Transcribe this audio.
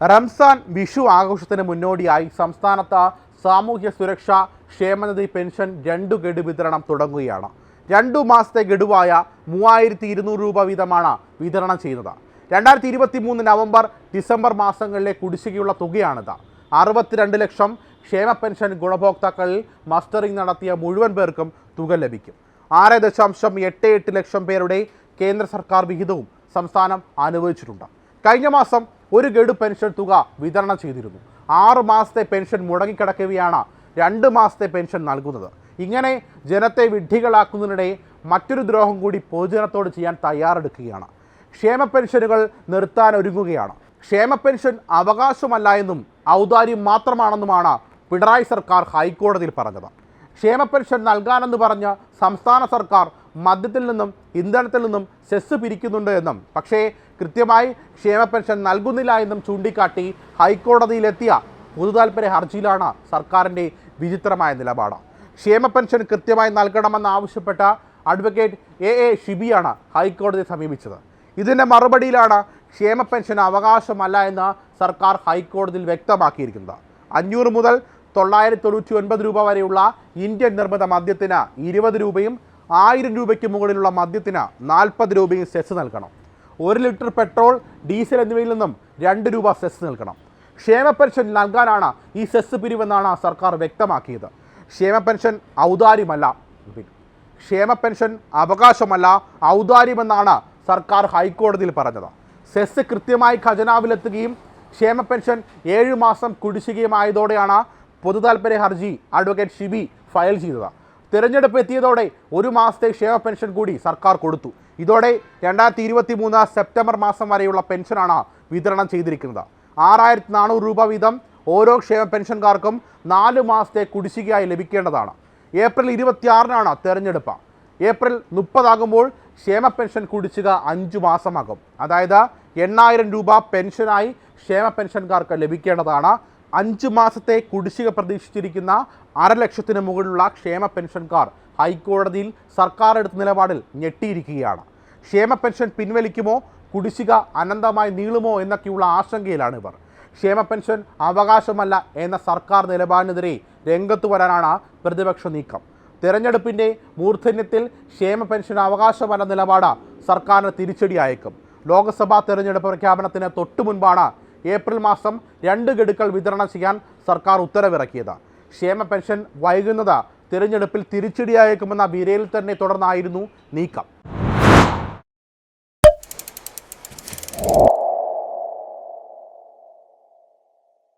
റംസാൻ വിഷു ആഘോഷത്തിന് മുന്നോടിയായി സംസ്ഥാനത്ത് സാമൂഹ്യ സുരക്ഷ ക്ഷേമനിധി പെൻഷൻ രണ്ടു ഗഡു വിതരണം തുടങ്ങുകയാണ്. രണ്ടു മാസത്തെ ഗഡുവായ മൂവായിരത്തി ഇരുന്നൂറ് രൂപ വീതമാണ് വിതരണം ചെയ്യുന്നത് രണ്ടായിരത്തി ഇരുപത്തി മൂന്ന് നവംബർ ഡിസംബർ മാസങ്ങളിലെ കുടിശ്ശികയുള്ള തുകയാണിത്. അറുപത്തിരണ്ട് ലക്ഷം ക്ഷേമ പെൻഷൻ ഗുണഭോക്താക്കളിൽ മസ്റ്ററിംഗ് നടത്തിയ മുഴുവൻ പേർക്കും തുക ലഭിക്കും. ആറ് ദശാംശം എട്ട് എട്ട് ലക്ഷം പേരുടെ കേന്ദ്ര സർക്കാർ വിഹിതവും സംസ്ഥാനം അനുവദിച്ചിട്ടുണ്ട്. കഴിഞ്ഞ മാസം ഒരു ഗഡു പെൻഷൻ തുക വിതരണം ചെയ്തിരുന്നു. ആറ് മാസത്തെ പെൻഷൻ മുടങ്ങിക്കിടക്കുകയാണ് രണ്ട് മാസത്തെ പെൻഷൻ നൽകുന്നത്. ഇങ്ങനെ ജനത്തെ വിഡ്ഢികളാക്കുന്നതിനിടെ മറ്റൊരു ദ്രോഹം കൂടി പൊതുജനത്തോട് ചെയ്യാൻ തയ്യാറെടുക്കുകയാണ്. ക്ഷേമ പെൻഷനുകൾ നിർത്താൻ ഒരുങ്ങുകയാണ്. ക്ഷേമ പെൻഷൻ അവകാശമല്ല എന്നും ഔദാര്യം മാത്രമാണെന്നുമാണ് പിണറായി സർക്കാർ ഹൈക്കോടതിയിൽ പറഞ്ഞത്. ക്ഷേമ പെൻഷൻ നൽകാനെന്ന് പറഞ്ഞ് സംസ്ഥാന സർക്കാർ മദ്യത്തിൽ നിന്നും ഇന്ധനത്തിൽ നിന്നും സെസ് പിരിക്കുന്നുണ്ട് എന്നും. പക്ഷേ കൃത്യമായി ക്ഷേമ പെൻഷൻ നൽകുന്നില്ല എന്നും ചൂണ്ടിക്കാട്ടി ഹൈക്കോടതിയിലെത്തിയ പൊതുതാൽപര്യ ഹർജിയിലാണ് സർക്കാരിന്റെ വിചിത്രമായ നിലപാട്. ക്ഷേമ പെൻഷൻ കൃത്യമായി നൽകണമെന്നാവശ്യപ്പെട്ട അഡ്വക്കേറ്റ് എ എ ഷിബിയാണ് ഹൈക്കോടതിയെ സമീപിച്ചത്. ഇതിന്റെ മറുപടിയിലാണ് ക്ഷേമ പെൻഷൻ അവകാശമല്ല എന്ന് സർക്കാർ ഹൈക്കോടതിയിൽ വ്യക്തമാക്കിയിരിക്കുന്നത്. അഞ്ഞൂറ് മുതൽ തൊള്ളായിരത്തി തൊണ്ണൂറ്റി ഒൻപത് രൂപ വരെയുള്ള ഇന്ത്യൻ നിർമ്മിത മദ്യത്തിന് ഇരുപത് രൂപയും ആയിരം രൂപയ്ക്ക് മുകളിലുള്ള മദ്യത്തിന് നാൽപ്പത് രൂപയും സെസ് നൽകണം. ഒരു ലിറ്റർ പെട്രോൾ ഡീസൽ എന്നിവയിൽ നിന്നും രണ്ട് രൂപ സെസ് നൽകണം. ക്ഷേമ പെൻഷൻ നൽകാനാണ് ഈ സെസ് പിരിവെന്നാണ് സർക്കാർ വ്യക്തമാക്കിയത്. ക്ഷേമ പെൻഷൻ ഔദാര്യമല്ല ക്ഷേമ പെൻഷൻ അവകാശമല്ല ഔദാര്യമെന്നാണ് സർക്കാർ ഹൈക്കോടതിയിൽ പറഞ്ഞത്. സെസ് കൃത്യമായി ഖജനാവിലെത്തുകയും ക്ഷേമ പെൻഷൻ ഏഴ് മാസം കുടിശ്ശികയുമായതോടെയാണ് പൊതുതാൽപര്യ ഹർജി അഡ്വക്കേറ്റ് ഷിബി ഫയൽ ചെയ്തത്. തിരഞ്ഞെടുപ്പ് എത്തിയതോടെ ഒരു മാസത്തെ ക്ഷേമ പെൻഷൻ കൂടി സർക്കാർ കൊടുത്തു. ഇതോടെ രണ്ടായിരത്തി ഇരുപത്തി മൂന്ന് സെപ്റ്റംബർ മാസം വരെയുള്ള പെൻഷനാണ് വിതരണം ചെയ്തിരിക്കുന്നത്. ആറായിരത്തി നാനൂറ് രൂപ വീതം ഓരോ ക്ഷേമ പെൻഷൻകാർക്കും നാല് മാസത്തെ കുടിശ്ശികയായി ലഭിക്കേണ്ടതാണ്. ഏപ്രിൽ ഇരുപത്തിയാറിനാണ് തിരഞ്ഞെടുപ്പ്. ഏപ്രിൽ മുപ്പതാകുമ്പോൾ ക്ഷേമ പെൻഷൻ കുടിശ്ശിക അഞ്ചു മാസമാകും. അതായത് എണ്ണായിരം രൂപ പെൻഷനായി ക്ഷേമ പെൻഷൻകാർക്ക് ലഭിക്കേണ്ടതാണ് അഞ്ച് മാസത്തെ കുടിശ്ശിക പ്രതീക്ഷിച്ചിരിക്കുന്ന അരലക്ഷത്തിന് മുകളിലുള്ള ക്ഷേമ പെൻഷൻകാർ ഹൈക്കോടതിയിൽ സർക്കാർ എടുത്ത നിലപാടിൽ ഞെട്ടിയിരിക്കുകയാണ്. ക്ഷേമ പെൻഷൻ പിൻവലിക്കുമോ? കുടിശ്ശിക അനന്തമായി നീളുമോ എന്നൊക്കെയുള്ള ആശങ്കയിലാണ് ഇവർ. ക്ഷേമ പെൻഷൻ അവകാശമല്ല എന്ന സർക്കാർ നിലപാടിനെതിരെ രംഗത്തു വരാനാണ് പ്രതിപക്ഷ നീക്കം. തെരഞ്ഞെടുപ്പിന്റെ മൂർധന്യത്തിൽ ക്ഷേമ പെൻഷൻ അവകാശമല്ല നിലപാട് സർക്കാരിന് തിരിച്ചടിയായേക്കും. ലോക്സഭാ തെരഞ്ഞെടുപ്പ് പ്രഖ്യാപനത്തിന് തൊട്ടു മുൻപാണ് ഏപ്രിൽ മാസം രണ്ട് ഗഡുക്കൾ വിതരണം ചെയ്യാൻ സർക്കാർ ഉത്തരവിറക്കിയത്. ക്ഷേമ പെൻഷൻ വൈകുന്നത് തിരഞ്ഞെടുപ്പിൽ തിരിച്ചടിയായേക്കുമെന്ന വിരയിൽ തന്നെ തുടർന്നായിരുന്നു നീക്കം.